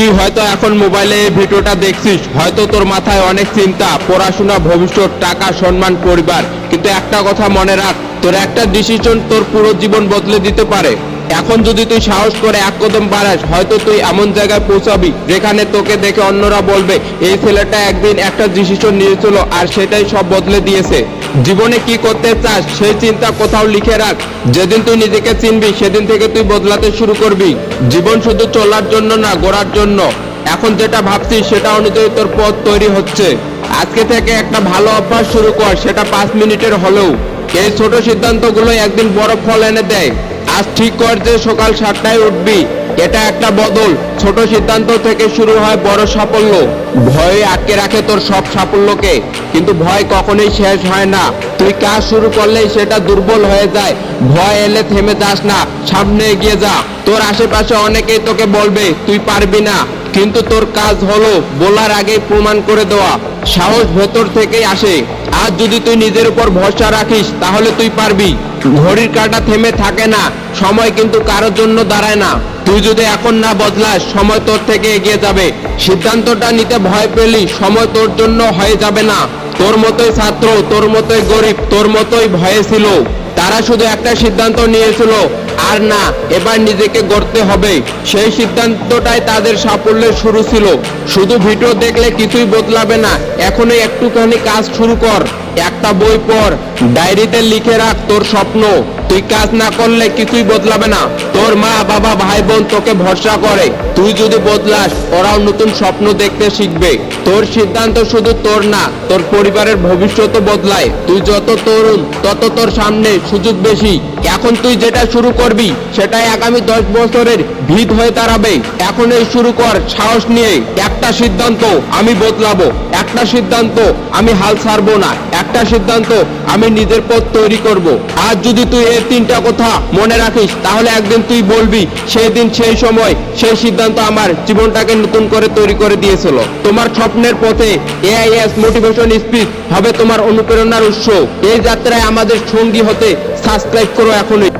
তুই হয়তো এখন মোবাইলে ভিডিওটা দেখছিস, হয়তো তোর মাথায় অনেক চিন্তা, পড়াশোনা, ভবিষ্যৎ, টাকা, সম্মান, পরিবার। কিন্তু একটা কথা মনে রাখ, তোর একটা ডিসিশন তোর পুরো জীবন বদলে দিতে পারে। এখন যদি তুই সাহস করে এক কদম বাড়াস, হয়তো তুই এমন জায়গায় পৌঁছাবি যেখানে তোকে দেখে অন্যরা বলবে, এই ছেলেটা একদিন একটা ডিসিশন নিয়েছিল আর সেটাই সব বদলে দিয়েছে। জীবনে কি করতে চাস, সেই চিন্তা কোথাও লিখে রাখ। যেদিন তুই নিজেকে চিনবি, সেদিন থেকে তুই বদলাতে শুরু করবি। জীবন শুধু চলার জন্য না, গড়ার জন্য। এখন যেটা ভাবছিস, সেটা অনুযায়ী তোর পথ তৈরি হচ্ছে। আজকে থেকে একটা ভালো অভ্যাস শুরু কর, সেটা পাঁচ মিনিটের হলেও। এই ছোট সিদ্ধান্তগুলো একদিন বড় ফল এনে দেয়। আজ ঠিক কর যে সকাল সাতটায় উঠবি। এটা একটা বদল। ছোট সিদ্ধান্ত থেকে শুরু হয় বড় সাফল্য। ভয়ে আটকে রাখে তোর সব সাফল্যকে। কিন্তু ভয় কখনোই শেষ হয় না। তুই কাজ শুরু করলেই সেটা দুর্বল হয়ে যায়। ভয় এলে থেমে যাস না। সামনে এগিয়ে যা। তোর আশেপাশে অনেকেই তোকে বলবে, তুই পারবি না। কিন্তু তোর কাজ হলো বলার আগেই প্রমাণ করে দেওয়া। সাহস ভেতর থেকেই আসে। আজ যদি তুই নিজের উপর ভরসা রাখিস, তাহলে তুই পারবি। ঘড়ির কাঁটা থেমে থাকে না, সময় কিন্তু কারোর জন্য দাঁড়ায় না। তুই যদি এখন না বদলাস, সময় তোর থেকে এগিয়ে যাবে। সিদ্ধান্তটা নিতে ভয় পেলি, সময় তোর জন্য হয়ে যাবে না। তোর মতোই ছাত্র, তোর মতোই গরিব, তোর মতোই ভয়ে ছিল। তারা শুধু একটা সিদ্ধান্ত নিয়েছিল আর না, এবার নিজেকে গড়তে হবে। সেই সিদ্ধান্তটাই তাদের সাফল্যের শুরু ছিল। শুধু ভিডিও দেখলে কিছুই বদলাবে না, এখনই একটুখানি কাজ শুরু কর। একটা বই পড়, ডায়েরিতে লিখে রাখ তোর স্বপ্ন। তুই কাজ না করলে কিছুই বদলাবে না। তোর মা, বাবা, ভাই, বোন তোকে ভরসা করে। তুই যদি বদলাস, ওরাও নতুন স্বপ্ন দেখতে শিখবে। তোর সিদ্ধান্ত শুধু তোর না, তোর পরিবারের ভবিষ্যৎ বদলায়। তুই যত তরুণ, তত তোর সামনে সুযোগ বেশি। এখন তুই যেটা শুরু করবি, সেটাই আগামী দশ বছরের ভিত হয়ে দাঁড়াবে। এখন এই শুরু কর সাহস নিয়ে। একটা সিদ্ধান্ত আমি বদলাবো। একটা সিদ্ধান্ত আমি হাল ছাড়বো না। একটা সিদ্ধান্ত আমি নিজের পথ তৈরি করব। আজ যদি তুই এই তিনটা কথা মনে রাখিস, তাহলে একদিন তুই বলবি সেই দিন সেই সময় সেই সিদ্ধান্ত আমার জীবনটাকে নতুন করে তৈরি করে দিয়েছিল। তোমার স্বপ্নের পথে এআইএস মোটিভেশন স্পিচ হবে তোমার অনুপ্রেরণার উৎস। এই যাত্রায় আমাদের সঙ্গী হতে সাবস্ক্রাইব করো এখনই।